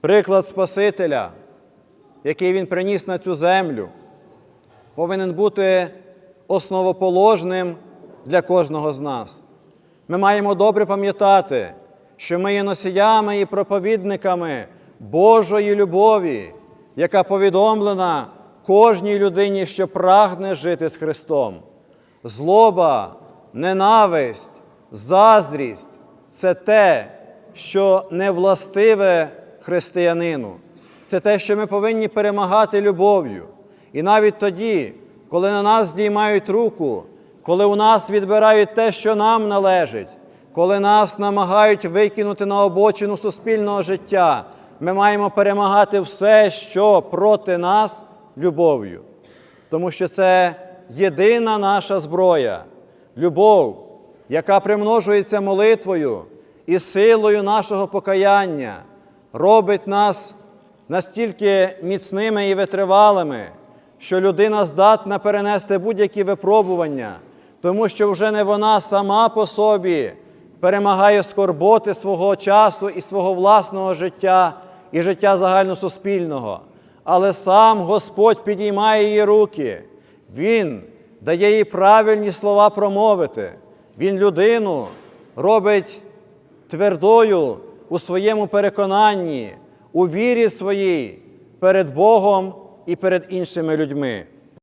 Приклад Спасителя, який Він приніс на цю землю, повинен бути основоположним для кожного з нас. Ми маємо добре пам'ятати, що ми є носіями і проповідниками Божої любові, яка повідомлена кожній людині, що прагне жити з Христом. Злоба, ненависть, заздрість це те, що не властиве християнину. Це те, що ми повинні перемагати любов'ю. І навіть тоді, коли на нас здіймають руку, коли у нас відбирають те, що нам належить, коли нас намагають викинути на обочину суспільного життя, ми маємо перемагати все, що проти нас любов'ю. Тому що це єдина наша зброя, любов, яка примножується молитвою і силою нашого покаяння, робить нас настільки міцними і витривалими, що людина здатна перенести будь-які випробування, тому що вже не вона сама по собі перемагає скорботи свого часу і свого власного життя і життя загальносуспільного. Але сам Господь підіймає її руки, Він дає їй правильні слова промовити. Він людину робить твердою у своєму переконанні, у вірі своїй перед Богом і перед іншими людьми.